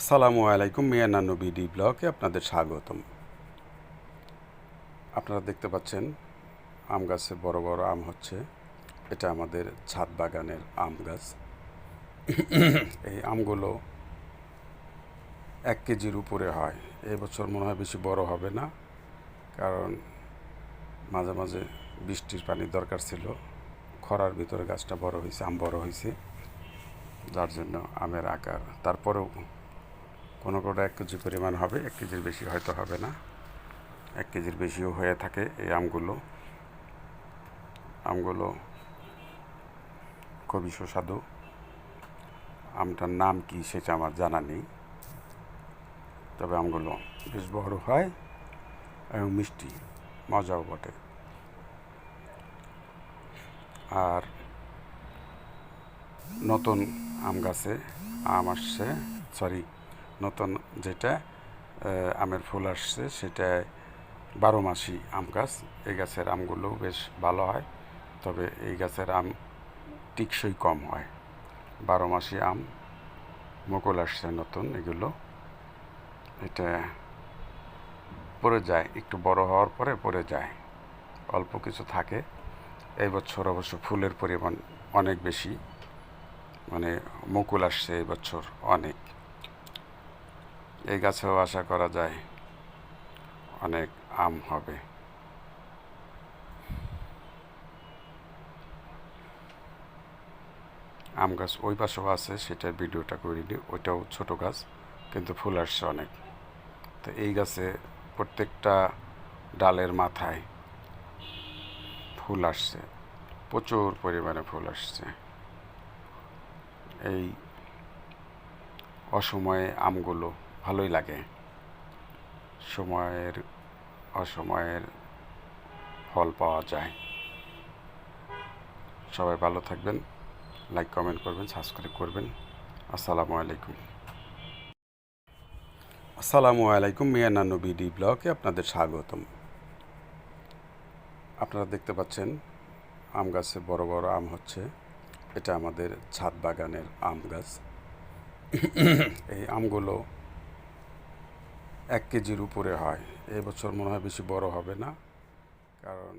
আসসালামু আলাইকুম মিয়ানা নবীডি ব্লকে আপনাদের স্বাগতম। আপনারা দেখতে পাচ্ছেন, আম গাছে বড় বড় আম হচ্ছে। এটা আমাদের ছাদ বাগানের আম গাছ। এই আমগুলো এক কেজির উপরে হয়। এবছর মনে হয় বেশি বড় হবে না, কারণ মাঝে মাঝে বৃষ্টির পানির দরকার ছিল। খরার ভিতরে গাছটা বড় হয়েছে, আম বড় হয়েছে। যার জন্য আমের আকার, তারপরেও কোনো কোনো এক কেজি পরিমাণ হবে, এক কেজির বেশি হয়তো হবে না। এক কেজির বেশিও হয়ে থাকে এই আমগুলো। আমগুলো খুবই সুস্বাদু। আমটার নাম কি সেটা আমার জানা নেই। তবে আমগুলো বেশ বড় হয় এবং মিষ্টি, মজাও বটে। আর নতুন আম গাছে, আম আসছে সরি নতুন যেটা আমের ফুল আসছে সেটা বারো মাসি আম গাছ। এই গাছের আমগুলো বেশ ভালো হয়, তবে এই গাছের আম টিকসই কম হয়। বারো মাসি আম, মুকুল আসছে নতুন, এগুলো। এটা পড়ে যায়, একটু বড় হওয়ার পরে পড়ে যায়, অল্প কিছু থাকে। এই বছর অবশ্য ফুলের পরিমাণ অনেক বেশি মানে মুকুল আসছে এই বছর অনেক। এই গাছেও আশা করা যায় অনেক আম হবে। আম গাছ ওই পাশেও আছে, সেটার ভিডিওটা করিনি ওইটাও ছোট গাছ, কিন্তু ফুল আসছে অনেক। তো এই গাছে প্রত্যেকটা ডালের মাথায় ফুল আসছে, প্রচুর পরিমাণে ফুল আসছে। এই অসময়ে আমগুলো ভালোই লাগে। সময়ের, অসময়ের ফল পাওয়া যায়। সবাই ভালো থাকবেন লাইক কমেন্ট করবেন সাবস্ক্রাইব করবেন। আসসালামু আলাইকুম। আসসালামু আলাইকুম মিয়ানা নবীডি ব্লকে আপনাদের স্বাগতম। আপনারা দেখতে পাচ্ছেন, আম গাছে বড় বড় আম হচ্ছে। এটা আমাদের ছাদ বাগানের আম গাছ। এই আমগুলো এক কেজির উপরে হয়। এবছর মনে হয় বেশি বড় হবে না কারণ